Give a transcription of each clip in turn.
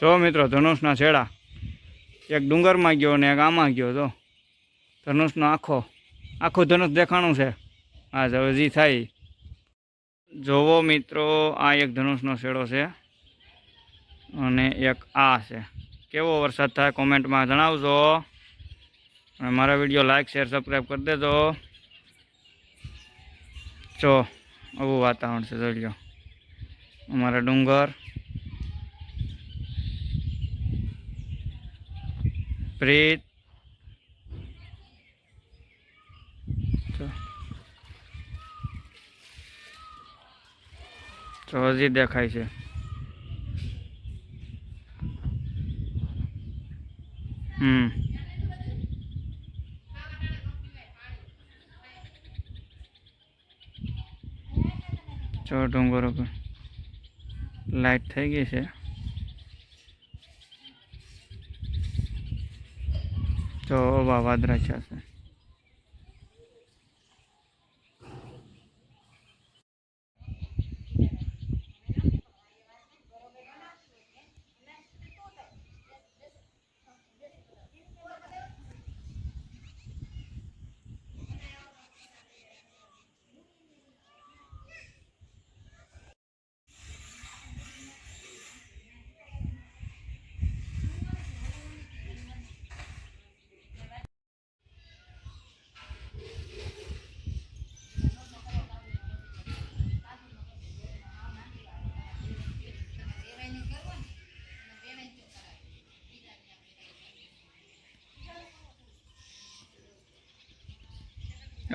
જો મિત્રો, ધનુષના છેડા. એક ડુંગરમાં ગયો ને એક આમાં ગયો તો ધનુષનો આખો, આખું ધનુષ દેખાણું છે. આ હવે જી થાય. જોવો મિત્રો, આ એક ધનુષનો છેડો છે. અને એક આ છે. કેવો વરસાદ થાય કોમેન્ટમાં જણાવજો. અને મારા વીડિયો લાઈક, શેર, સબસ્ક્રાઈબ કરી દેજો. જો, આવું વાતાવરણ છે, જોઈ લો અમારા ડુંગર. પ્રીત. તો. હજી દેખાય છે. હમ. ચો ડુંગર ઉપર લાઈટ થઈ ગઈ છે. તો વા વાદળા છે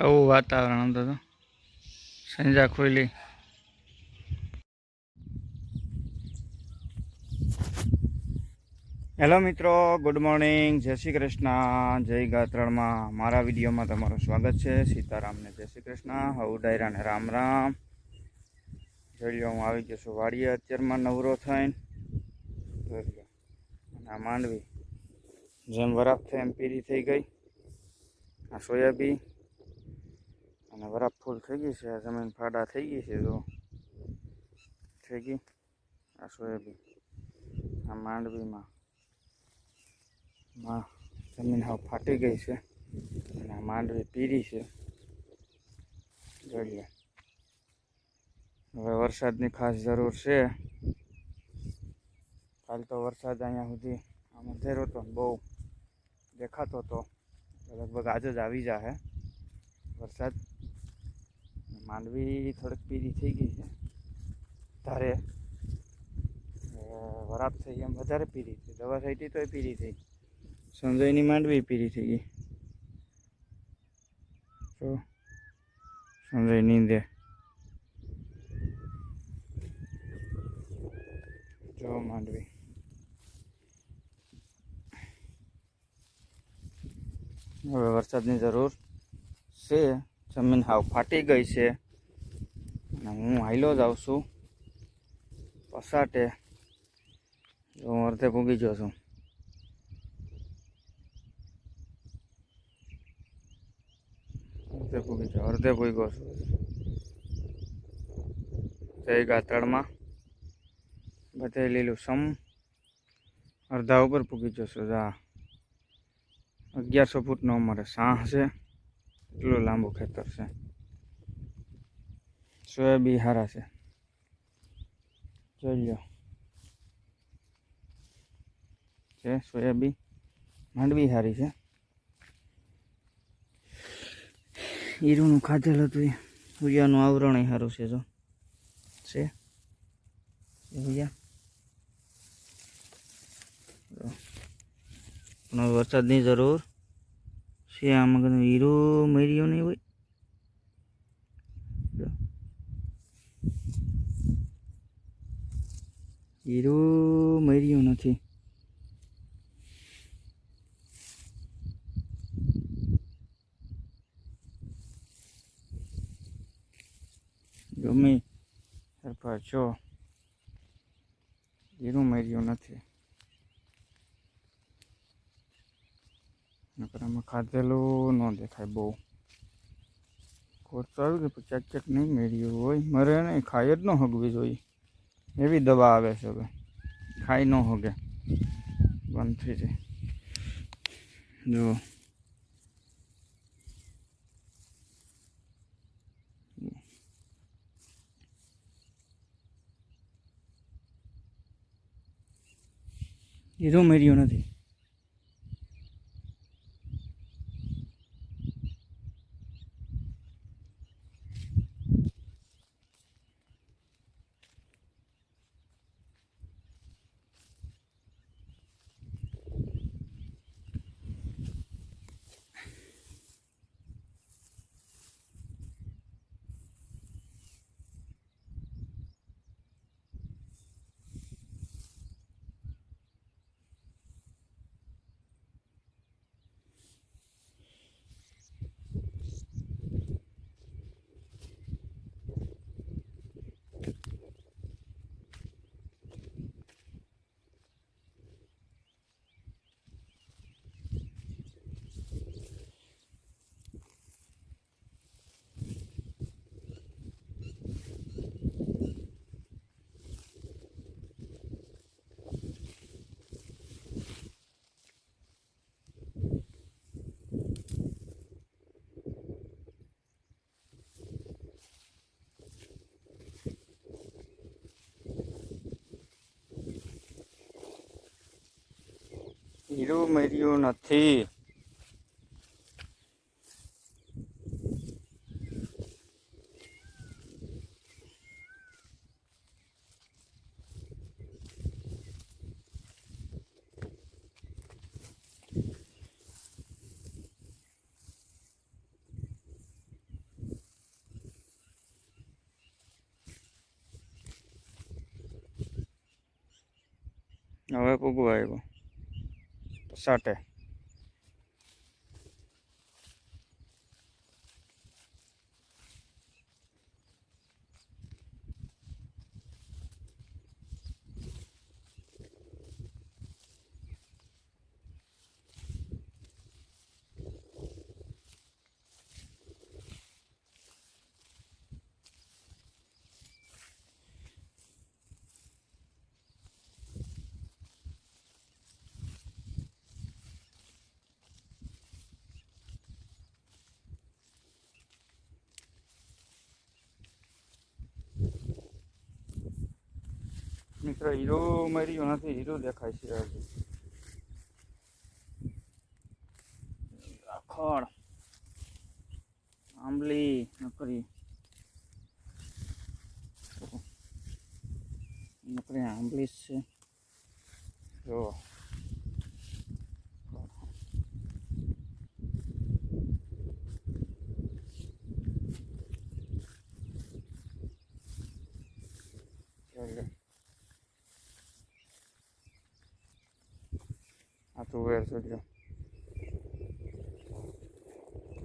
આવું વાતાવરણ હતું સંજા ખોલી હેલો મિત્રો, ગુડ મોર્નિંગ. જય શ્રી કૃષ્ણ. જય ગાત્રણમાં મારા વિડીયોમાં તમારું સ્વાગત છે. સીતારામને જય શ્રી કૃષ્ણ. હવ ડાયરાને રામ રામ. જોઈ હું આવી ગયો છું વાડીએ. અત્યારમાં નવરો થઈને. અને આ માંડવી. જેમ વરાપ થઈ એમ પીરી થઈ ગઈ. આ સોયાબી અને વરાપ ફૂલ થઈ ગઈ છે આ જમીન ફાડા થઈ ગઈ છે જો થઈ ગઈ આ સોયાબીન આ માંડવીમાં માં જમીન હાવ ફાટી ગઈ છે અને આ માંડવી પીરી છે જોઈ લે હવે વરસાદની ખાસ જરૂર છે કાલ તો વરસાદ અહીંયા સુધી આમ અંધેરો હતો ને બહુ દેખાતો હતો લગભગ આજે જ આવી જાહે વરસાદ માંડવી થોડીક પીરી થઈ ગઈ છે. તારે વરાપ થઈ એમ વધારે પીરી થઈ દવા થઈ તોય પીરી થઈ સંજયની માંડવી પીરી થઈ ગઈ. તો સંજય નીંદે જો માંડવી. હવે વરસાદની જરૂર છે. જમીન હાવ ફાટી ગઈ છે. અને હું હાઈલો જ આવું છું. પસાટે. હું અર્ધે પૂગી ગયો છું. અર્ધે પૂગી ગયો અર્ધે પૂગ્યો છું. જય ગાતળમાં. બધે લીલું સમ. અડધા ઉપર પૂગી જશો જા. અગિયારસો ફૂટનો અમારે સાહ છે. એટલું લાંબુ ખેતર છે? સોયાબી હારા છે. જોઈ લો છે સોયાબી માંડવી હારી છે. હીરુનું ખાધેલ હતું એ. સૂર્યાનું આવરણ સારું છે, જો. છે? ભૈયા વરસાદની જરૂર. છે આમાં કદાચ હીરો મર્યો નહીં હોય. જો. હીરો મર્યો નથી. ગમે સરફા છો હીરું મર્યું નથી. નકર આમાં ખાધેલું ન દેખાય બહુ. ખોરતો આવ્યું કે ચેક ચેક નહીં મેળ્યું હોય. મરે નહીં ખાઈ જ ન હગવી જોઈએ. એવી દવા આવે છે હવે. ખાઈ ન હગે. બંધ થઈ જાય. જો. એ તો મેર્યું નથી. હીરો મેર્યો નથી. હવે કુકુ આવ્યો. સાટે. મિત્રો, હીરો મર્યો નથી હીરો દેખાય છે હજુ રાખડ આંબલી, નકરી. નકરી આંબલી છે. જો. આ તો વેર જોજો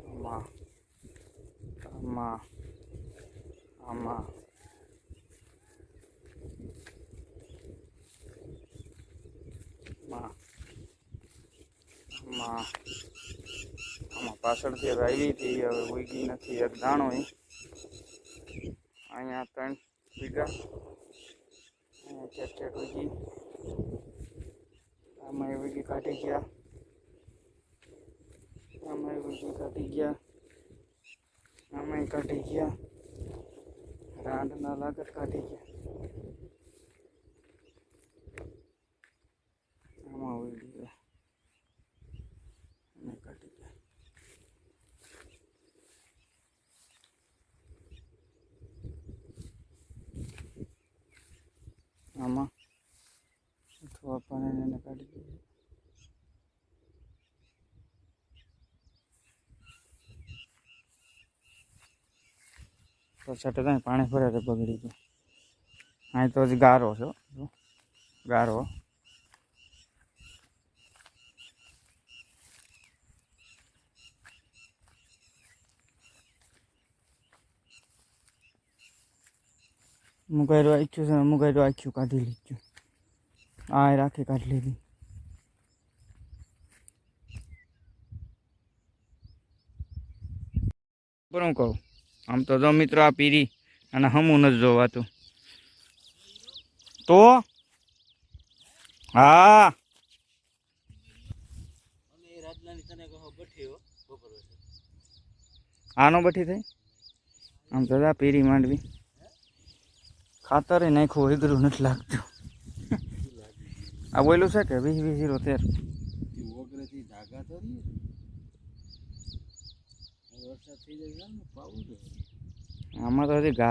આમાં. આમાં. આમાં. આમાં. આમાં. પાછળથી આવી હતી હવે ઉગી નથી એક દાણો. અહીંયા ત્રણ વીઘા. અહીંયા ઠેઠ ઠેઠ ઉગી આમાં એ કાઢી ગયા. આમાં એ કાઢી ગયા. અમે કાઢી ગયા. રાંડના લાગત કાઢી ગયા. આમાં ઉડી અમે કાઢી ગયા. આમાં પાણીને એને કાઢી દીધું તો પાણી ભરે બગડી ગયું અહીં તો હજી ગારો છે. જો. ગારો મુગાયરો આખ્યું છે મુગાયરો આખ્યું કાઢી લીધું આ રાખી કાઢી લીધી બરાબર હું કહું? આમ તો જો મિત્રો આ પીરી અને હમું નથી જોવાતું. તો? હા. આનો બઠી થઈ? આમ તો પીરી માંડવી. ખાતરે નાખવું એગરું નથી લાગતું. આ બોયલું છે કે વીસ વીસ જીરો તેર આમાં તો હજી ઘા